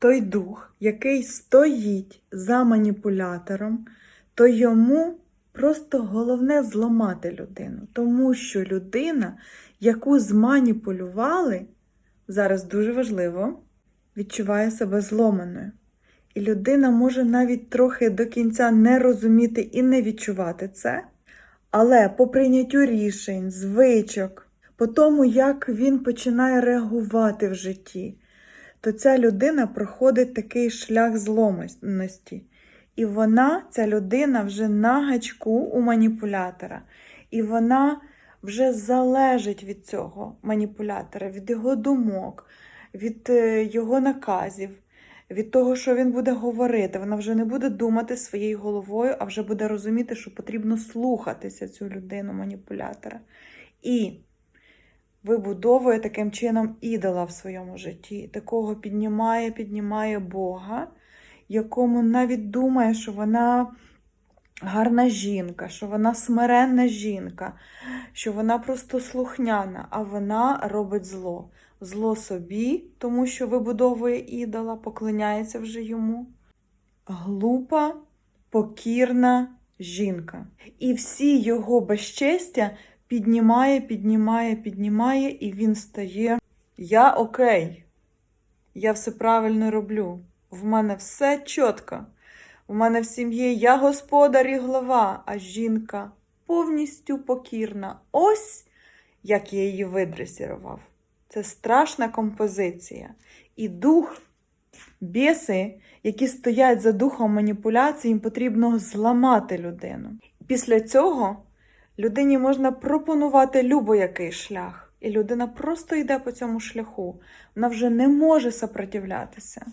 той дух, який стоїть за маніпулятором, то йому просто головне зламати людину. Тому що людина, яку зманіпулювали, зараз дуже важливо, відчуває себе зломаною. І людина може навіть трохи до кінця не розуміти і не відчувати це, але по прийняттю рішень, звичок, по тому, як він починає реагувати в житті, то ця людина проходить такий шлях зломаності. І вона, ця людина, вже на гачку у маніпулятора. І вона вже залежить від цього маніпулятора, від його думок, від е, його наказів, від того, що він буде говорити. Вона вже не буде думати своєю головою, а вже буде розуміти, що потрібно слухатися цю людину маніпулятора. І вибудовує таким чином ідола в своєму житті. Такого піднімає, піднімає Бога, якому навіть думає, що вона гарна жінка, що вона смиренна жінка, що вона просто слухняна, а вона робить зло. Зло собі, тому що вибудовує ідола, поклоняється вже йому. Глупа, покірна жінка. І всі його безчестя піднімає, піднімає, піднімає, і він стає. Я окей, я все правильно роблю. В мене все чітко. У мене в сім'ї я господар і глава, а жінка повністю покірна. Ось як я її видресірував. Це страшна композиція. І дух, біси, які стоять за духом маніпуляції, їм потрібно зламати людину. Після цього людині можна пропонувати любо-який шлях, і людина просто йде по цьому шляху. Вона вже не може сопротивлятися.